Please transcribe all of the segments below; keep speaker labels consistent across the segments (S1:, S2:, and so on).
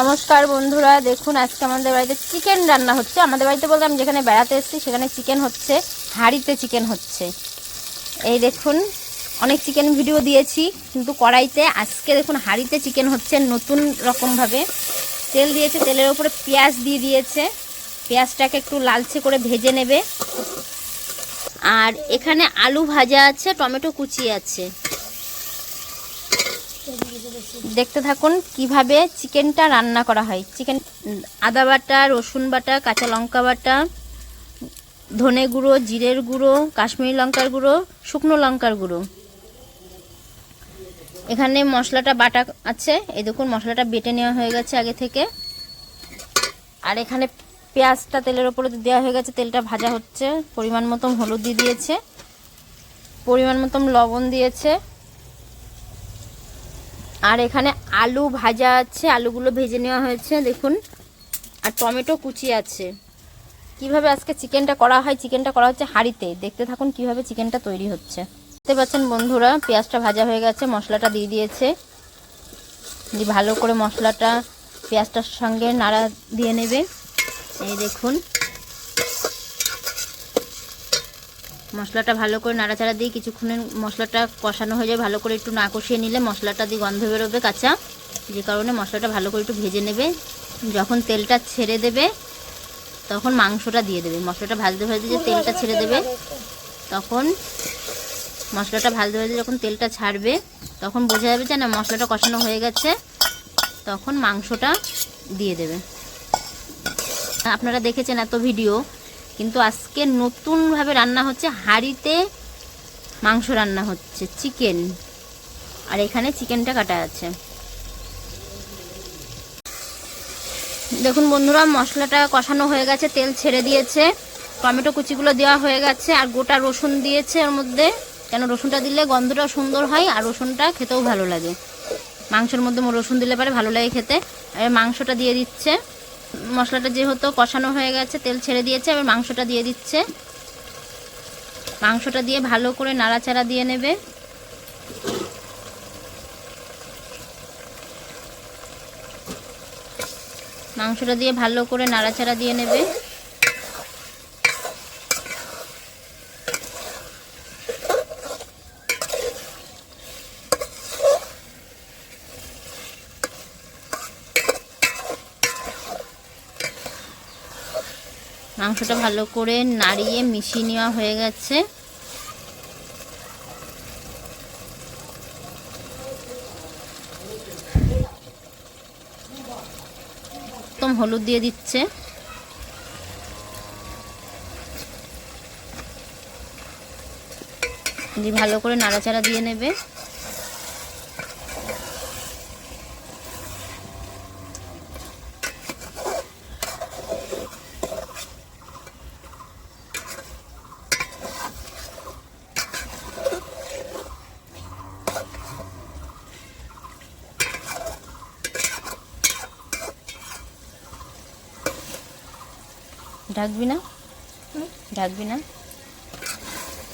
S1: নমস্কার বন্ধুরা, দেখুন আজকে আমাদের বাড়িতে চিকেন রান্না হচ্ছে। আমাদের বাড়িতে বলতে আমি যেখানে বেড়াতে এসেছি, সেখানে চিকেন হচ্ছে, হাঁড়িতে চিকেন হচ্ছে। এই দেখুন, অনেক চিকেন ভিডিও দিয়েছি, কিন্তু কড়াইতে আজকে দেখুন হাঁড়িতে চিকেন হচ্ছে নতুন রকমভাবে। তেল দিয়েছে, তেলের উপরে পেঁয়াজ দিয়ে দিয়েছে। পেঁয়াজটাকে একটু লালচে করে ভেজে নেবে। আর এখানে আলু ভাজা আছে, টমেটো কুচি আছে। দেখতে থাকুন কীভাবে চিকেনটা রান্না করা হয়। চিকেন, আদা বাটা, রসুন বাটা, কাঁচা লঙ্কা বাটা, ধনে গুঁড়ো, জিরের গুঁড়ো, কাশ্মীরি লঙ্কার গুঁড়ো, শুকনো লঙ্কার গুঁড়ো। এখানে মশলাটা বাটা আছে। এই দেখুন, মশলাটা বেটে নেওয়া হয়ে গেছে আগে থেকে। আর এখানে পেঁয়াজটা তেলের ওপরে দেওয়া হয়ে গেছে। তেলটা ভাজা হচ্ছে। পরিমাণ মতন হলুদ দিয়ে দিয়েছে। পরিমাণ মতন লবণ দিয়েছে। আর এখানে আলু ভাজা আছে, আলুগুলো ভেজে নেওয়া হয়েছে, দেখুন। আর টমেটো কুচি আছে। কীভাবে আজকে চিকেনটা করা হয়? চিকেনটা করা হচ্ছে হাঁড়িতে। দেখতে থাকুন কীভাবে চিকেনটা তৈরি হচ্ছে। দেখতে পাচ্ছেন বন্ধুরা, পেঁয়াজটা ভাজা হয়ে গেছে, মশলাটা দিয়ে দিয়েছে। দিয়ে ভালো করে মশলাটা পেঁয়াজটার সঙ্গে নাড়া দিয়ে নেবে। এই দেখুন। মশলাটা ভালো করে নাড়াচাড়া দিয়ে কিছুক্ষণের মশলাটা কষানো হয়ে যায়। ভালো করে একটু না কষিয়ে নিলে মশলাটা দিয়ে গন্ধ বেরোবে কাঁচা। যে কারণে মশলাটা ভালো করে একটু ভেজে নেবে। যখন তেলটা ছেড়ে দেবে, তখন মাংসটা দিয়ে দেবে। মশলাটা ভাজতে ভাজতে যে তেলটা ছেড়ে দেবে, তখন মশলাটা ভাজতে ভাজতে যখন তেলটা ছাড়বে, তখন বোঝা যাবে যে না, মশলাটা কষানো হয়ে গেছে। তখন মাংসটা দিয়ে দেবে। আপনারা দেখেছেন এত ভিডিও। কিন্তু আজকে নতুনভাবে রান্না হচ্ছে, হাঁড়িতে মাংস রান্না হচ্ছে, চিকেন। আর এখানে চিকেনটা কাটা আছে। দেখুন বন্ধুরা, মশলাটা কষানো হয়ে গেছে, তেল ছেড়ে দিয়েছে, টমেটো কুচিগুলো দেওয়া হয়ে গেছে, আর গোটা রসুন দিয়েছে এর মধ্যে। কেন রসুনটা দিলে গন্ধটা সুন্দর হয়, আর রসুনটা খেতেও ভালো লাগে। মাংসের মধ্যে রসুন দিলে পারে ভালো লাগে খেতে। আর মাংসটা দিয়ে দিচ্ছে। মশলাটা যেহেতু কষানো হয়ে গেছে, তেল ছেড়ে দিয়েছে, এবার মাংসটা দিয়ে দিচ্ছে। মাংসটা দিয়ে ভালো করে নাড়াচাড়া দিয়ে নেবে। মাংসটা দিয়ে ভালো করে নাড়াচাড়া দিয়ে নেবে। মাংসটা ভালো করে নাড়িয়ে মিশিয়ে নেওয়া হয়ে গেছে। একদম হলুদ দিয়ে দিচ্ছে। ভালো করে নাড়াচাড়া দিয়ে নেবে। ঢাকবি না? ঢাকবি না?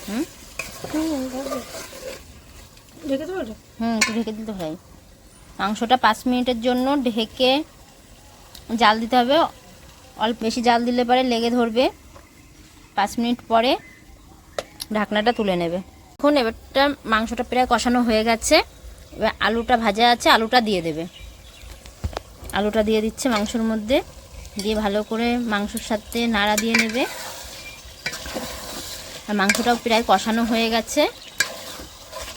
S1: হুম?
S2: ঢেকে দেবো
S1: হুম একটু ঢেকে দিতে হয়। মাংসটা পাঁচ মিনিটের জন্য ঢেকে জাল দিতে হবে। অল্প বেশি জাল দিলে পরে লেগে ধরবে। পাঁচ মিনিট পরে ঢাকনাটা তুলে নেবে। এখন এবারটা মাংসটা প্রায় কষানো হয়ে গেছে। এবার আলুটা ভাজা আছে আলুটা দিয়ে দেবে। আলুটা দিয়ে দিচ্ছে মাংসর মধ্যে। দিয়ে ভালো করে মাংসর সাথে নাড়া দিয়ে নেবে। আর মাংসটাও প্রায় কষানো হয়ে গেছে।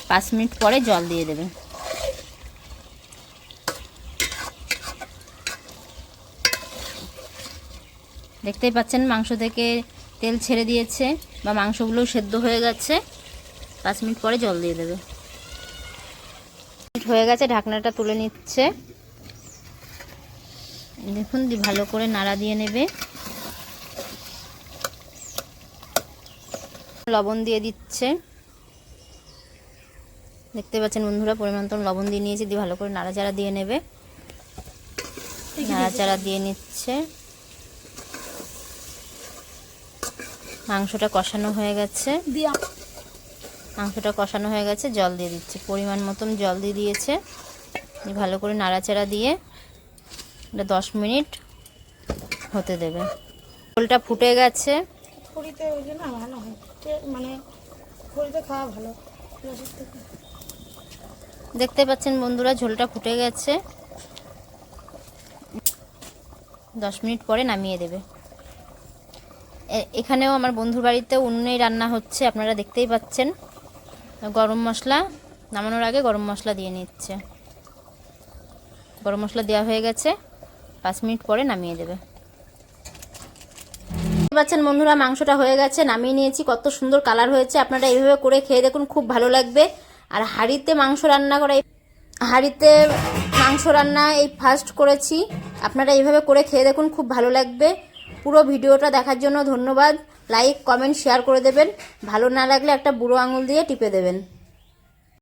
S1: পাঁচ মিনিট পরে জল দিয়ে দেবে। দেখতেই পাচ্ছেন মাংস থেকে তেল ছেড়ে দিয়েছে বা মাংসগুলো সেদ্ধ হয়ে গেছে। পাঁচ মিনিট পরে জল দিয়ে দেবে। হয়ে গেছে, ঢাকনাটা তুলে নিচ্ছে। দেখুন দি ভালো করে নাড়া দিয়ে নেবে। লবণ দিয়ে দিচ্ছে। দেখতে পাচ্ছেন বন্ধুরা পরিমাণ লবণ দিয়ে নিয়েছি দিয়ে ভালো করে নাড়াচাড়া দিয়ে নেবে। নাড়াচাড়া দিয়ে নিচ্ছে। মাংসটা কষানো হয়ে গেছে। মাংসটা কষানো হয়ে গেছে জল দিয়ে দিচ্ছে। পরিমাণ মতন জল দিয়ে দিয়েছে। ভালো করে নাড়াচাড়া দিয়ে এটা দশ মিনিট হতে দেবে। ঝোলটা ফুটে গেছে।
S2: খড়িতে ওই জন্য ভালো হয়। টে- মানে খড়িতে খাওয়া ভালো।
S1: দেখতে পাচ্ছেন বন্ধুরা ঝোলটা ফুটে গেছে। দশ মিনিট পরে নামিয়ে দেবে। এখানেও আমার বন্ধুর বাড়িতে উনুনেই রান্না হচ্ছে আপনারা দেখতেই পাচ্ছেন। গরম মশলা নামানোর আগে গরম মশলা দিয়ে নিচ্ছে। গরম মশলা দেওয়া হয়ে গেছে। পাঁচ মিনিট পরে নামিয়ে দেবে। পাচ্ছেন বন্ধুরা, মাংসটা হয়ে গেছে, নামিয়ে নিয়েছি। কত সুন্দর কালার হয়েছে, আপনারা এইভাবে করে খেয়ে দেখুন, খুব ভালো লাগবে। আর হাঁড়িতে মাংস রান্না করা হাঁড়িতে মাংস রান্না এই ফার্স্ট করেছি। আপনারা এইভাবে করে খেয়ে দেখুন, খুব ভালো লাগবে। পুরো ভিডিওটা দেখার জন্য ধন্যবাদ। লাইক কমেন্ট শেয়ার করে দেবেন। ভালো না লাগলে একটা বুড়ো আঙুল দিয়ে টিপে দেবেন।